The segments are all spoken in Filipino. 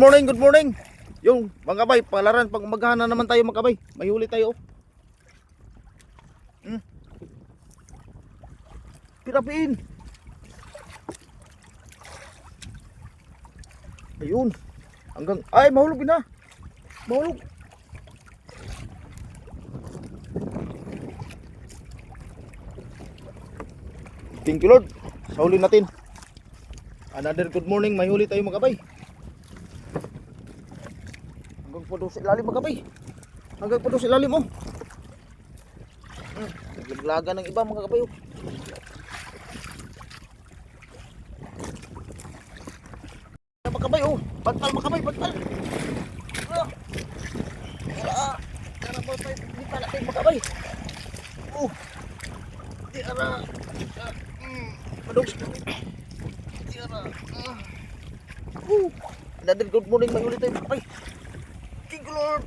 morning, good morning. Yung mga kabay, palaran, pag umagahan na naman tayo mga kabay. May tayo. oh. Hmm. Pirapiin. Ayun. Hanggang, ay, mahulog na. Mahulog. Thank you Lord. Sa huli natin. Another good morning. May huli tayo mga kabay. Hanggang po doon sa ilalim mga kabay. Hanggang po doon sa oh. Hmm, Naglaglaga ng iba mga kabay oh. Mga kabay oh. Bantal mga kabay, bantal. Ah. Ah. Tara po tayo. Hindi pa natin mga kabay. Oh. Di ara. Ah, mm, Padogs. Di ara. Ah. Uh. Another good morning. May ulit tayo mga kabay. You Lord.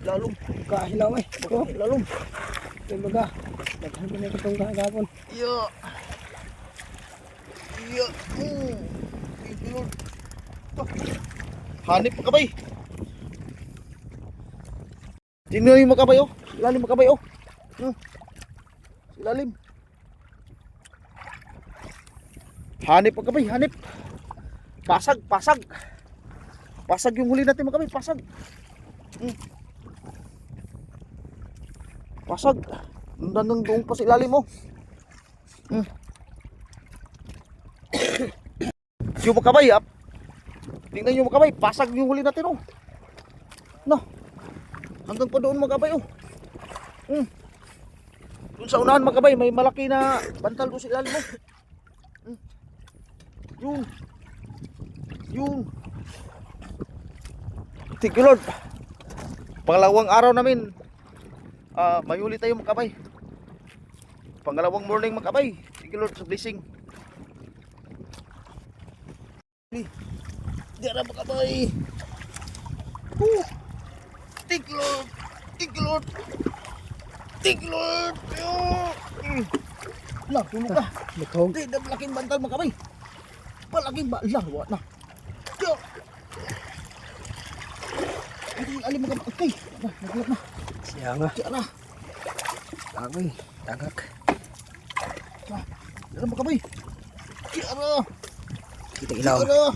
Lalong. Kahilaw eh. Ito, Lalong. ito baga. Daghan ko na itong kahagapon. Iya. Iya. Mm. You Lord. Hanip mga kabay. Tingnan yung mga kabay oh. Ilalim mga kabay oh. Hmm. Ilalim. Hanip mga kabay, hanip. Pasag, pasag. Pasag yung huli natin mga kabay, pasag. Hmm. Pasag. Nandang doon pa sa ilalim mo. Hmm. yung mga kabay, ah. Tingnan yung mga pasag yung huli natin oh. No. Hanggang pa doon mga kabay oh. Hmm. Doon sa unahan mga may malaki na bantal doon sa ilalim mo. Hmm. Yun. Yun. Thank you Lord. Pangalawang araw namin, ah may huli tayo mga kabay. Pangalawang morning mga kabay. Thank you Lord sa blessing. Di ara mga kabay. Woo. Thank you Lord. Thank you Lord. Thank you Lord. Mm. Lah, tulog ka. Matog. Di, na malaking bantal mga kabay. Malaking ba? Lah, wala na. Yo. Alim mga kabay. Okay. Na, nagulak na. Siya nga. Diyan na. Agoy. Tagak. Diyan mga kabay. Diyan na. Kita ilaw. Diyan na.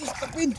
Istapin.